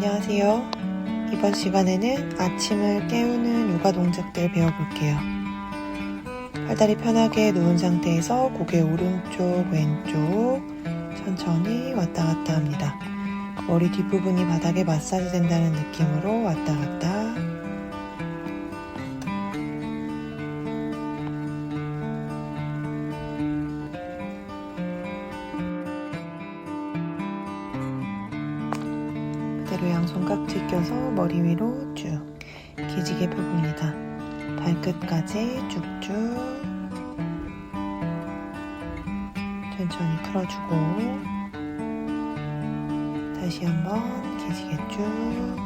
안녕하세요. 이번 시간에는 아침을 깨우는 요가 동작들 배워볼게요. 팔다리 편하게 누운 상태에서 고개 오른쪽, 왼쪽 천천히 왔다 갔다 합니다. 머리 뒷부분이 바닥에 마사지 된다는 느낌으로 왔다 갔다. 머리 위로 쭉 기지개 펴봅니다. 발끝까지 쭉쭉 천천히 풀어주고 다시 한번 기지개 쭉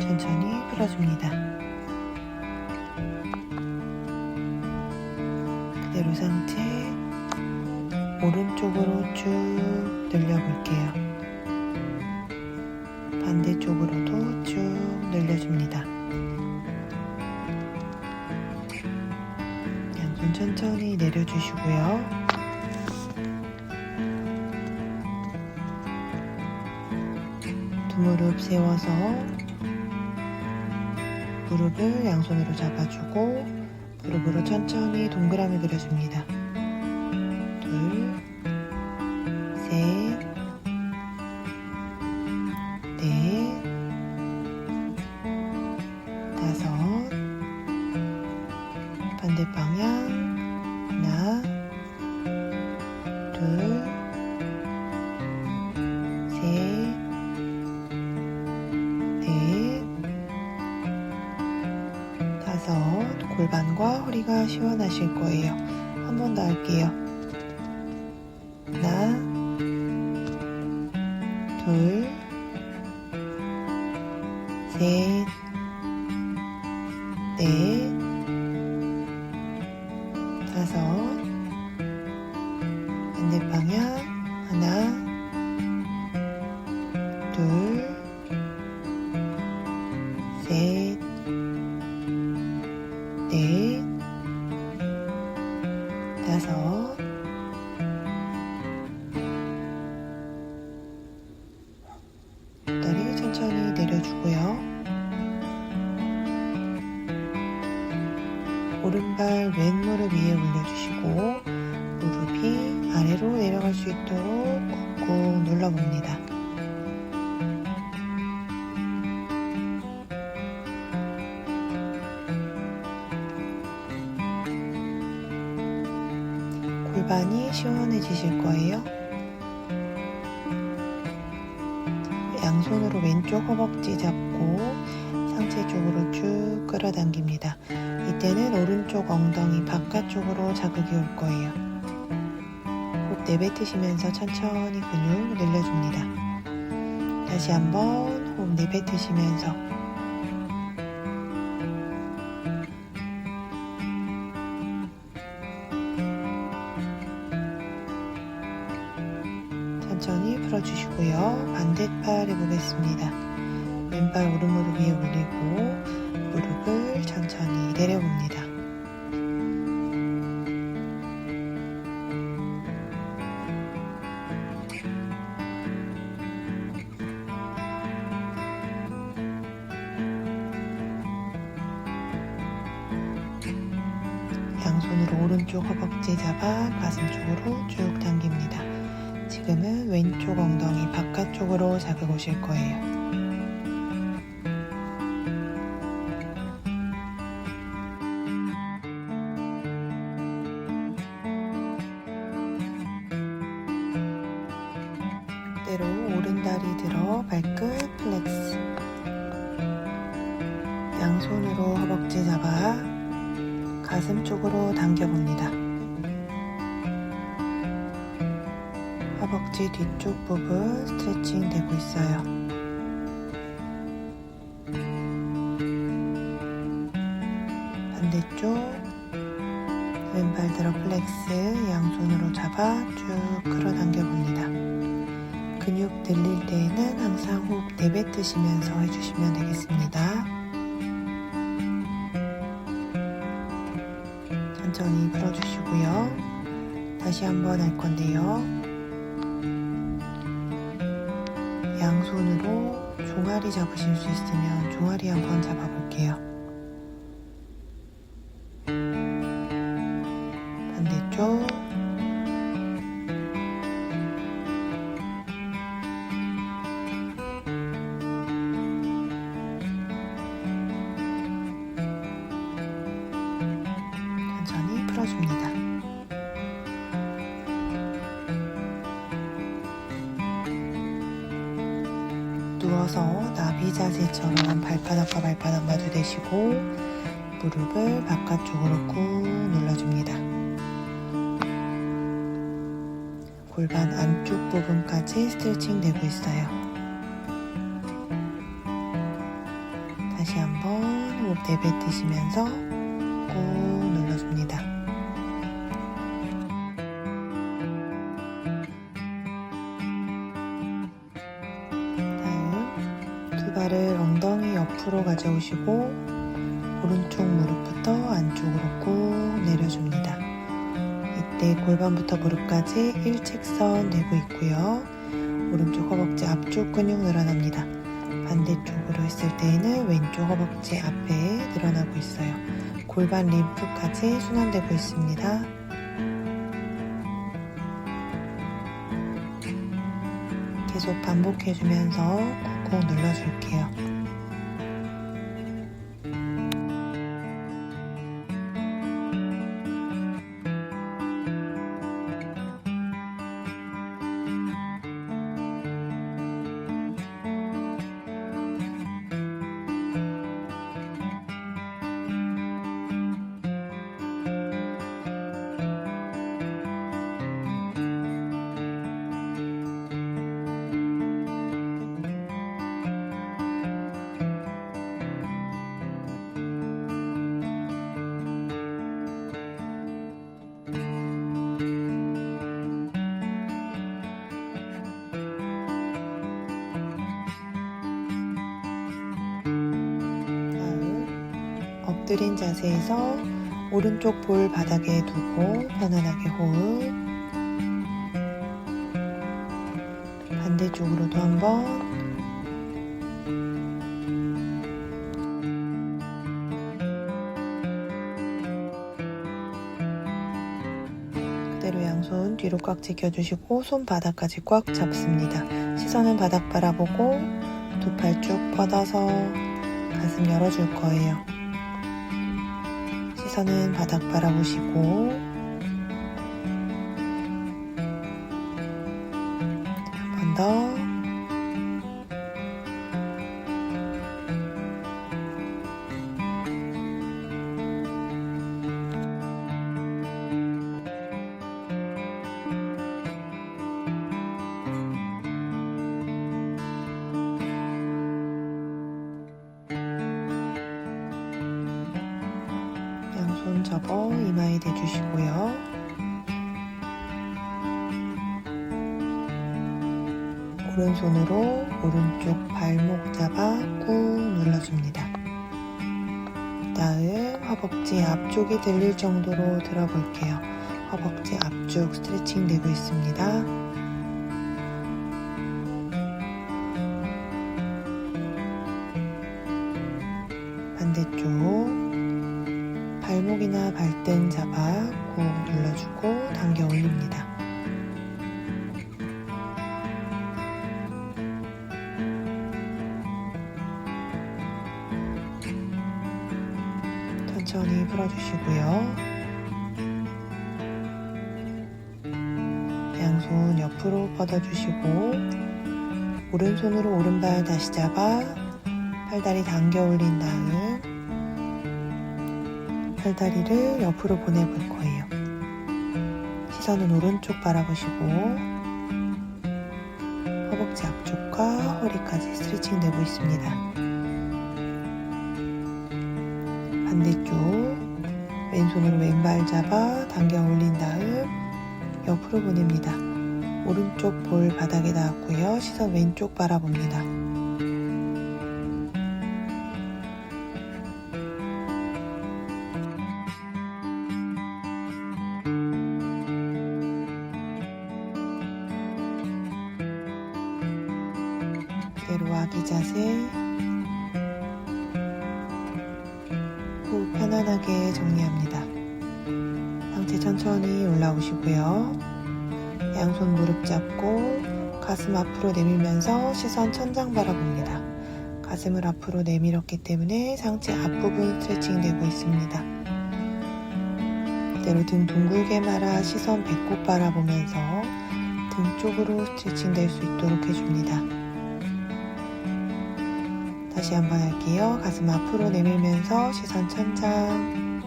천천히 풀어줍니다. 그대로 상체 오른쪽으로 쭉 늘려볼게요. 반대쪽으로도 쭉 늘려줍니다. 양손 천천히 내려주시고요. 두 무릎 세워서 무릎을 양손으로 잡아주고 무릎으로 천천히 동그라미 그려줍니다. 반대 방향, 하나, 둘, 셋, 넷, 다섯, 골반과 허리가 시원하실 거예요. 한 번 더 할게요. 셋, 넷, 다섯, 다리 천천히 내려주고요. 오른발 왼무릎 위에 올려주시고 무릎이 아래로 내려갈 수 있도록 꾹꾹 눌러봅니다. 골반이 시원해지실 거예요. 양손으로 왼쪽 허벅지 잡고 상체 쪽으로 쭉 끌어당깁니다. 이때는 오른쪽 엉덩이 바깥쪽으로 자극이 올 거예요. 꼭 내뱉으시면서 천천히 근육 늘려줍니다. 다시 한번 호흡 내뱉으시면서 풀어주시고요. 반대팔 해보겠습니다. 왼발 오른무릎 위에 올리고 무릎을 천천히 내려봅니다. 양손으로 오른쪽 허벅지 잡아 가슴 쪽으로 쭉 당깁니다. 지금은 왼쪽 엉덩이 바깥쪽으로 자극 오실 거예요. 그대로 오른다리 들어 발끝 플렉스 양손으로 허벅지 잡아 가슴 쪽으로 당겨봅니다. 허벅지 뒤쪽 부분 스트레칭 되고 있어요. 반대쪽 왼발 들어 플렉스 양손으로 잡아 쭉 끌어당겨 봅니다. 근육 늘릴 때에는 항상 호흡 내뱉으시면서 해주시면 되겠습니다. 천천히 풀어주시고요. 다시 한번 할 건데요. 종아리 잡으실 수 있으면 종아리 한번 잡아볼게요. 반대쪽 천천히 풀어줍니다. 누워서 나비 자세처럼 발바닥과 발바닥 마주대시고 무릎을 바깥쪽으로 꾹 눌러줍니다. 골반 안쪽 부분까지 스트레칭 되고 있어요. 다시 한번 호흡 내뱉으시면서 꾹 가져오시고 오른쪽 무릎부터 안쪽으로 꾹 내려줍니다. 이때 골반부터 무릎까지 일직선 되고 있고요. 오른쪽 허벅지 앞쪽 근육 늘어납니다. 반대쪽으로 했을 때에는 왼쪽 허벅지 앞에 늘어나고 있어요. 골반 림프까지 순환되고 있습니다. 계속 반복해주면서 꾹꾹 눌러줄게요. 엎드린 자세에서 오른쪽 볼 바닥에 두고 편안하게 호흡 반대쪽으로도 한번 그대로 양손 뒤로 꽉 제껴주시고 손바닥까지 꽉 잡습니다. 시선은 바닥 바라보고 두 팔 쭉 뻗어서 가슴 열어줄 거예요. 시선은 바닥 바라보시고 접어 이마에 대주시고요. 오른손으로 오른쪽 발목 잡아 꾹 눌러줍니다. 다음 허벅지 앞쪽이 들릴 정도로 들어볼게요. 허벅지 앞쪽 스트레칭 되고 있습니다. 반대쪽 발목이나 발등 잡아 꾹 눌러주고 당겨 올립니다. 천천히 풀어주시고요. 양손 옆으로 뻗어주시고 오른손으로 오른발 다시 잡아 팔다리 당겨 올린 다음 팔다리를 옆으로 보내볼 거예요. 시선은 오른쪽 바라보시고 허벅지 앞쪽과 허리까지 스트레칭 되고 있습니다. 반대쪽 왼손으로 왼발 잡아 당겨 올린 다음 옆으로 보냅니다. 오른쪽 볼 바닥에 닿았고요. 시선 왼쪽 바라봅니다. 아기 자세. 호흡 편안하게 정리합니다. 상체 천천히 올라오시고요. 양손 무릎 잡고 가슴 앞으로 내밀면서 시선 천장 바라봅니다. 가슴을 앞으로 내밀었기 때문에 상체 앞부분 스트레칭 되고 있습니다. 그대로 등 둥글게 말아 시선 배꼽 바라보면서 등 쪽으로 스트레칭 될 수 있도록 해줍니다. 다시 한번 할게요. 가슴 앞으로 내밀면서 시선 천장.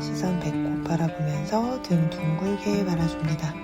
시선 배꼽 바라보면서 등 둥글게 말아줍니다.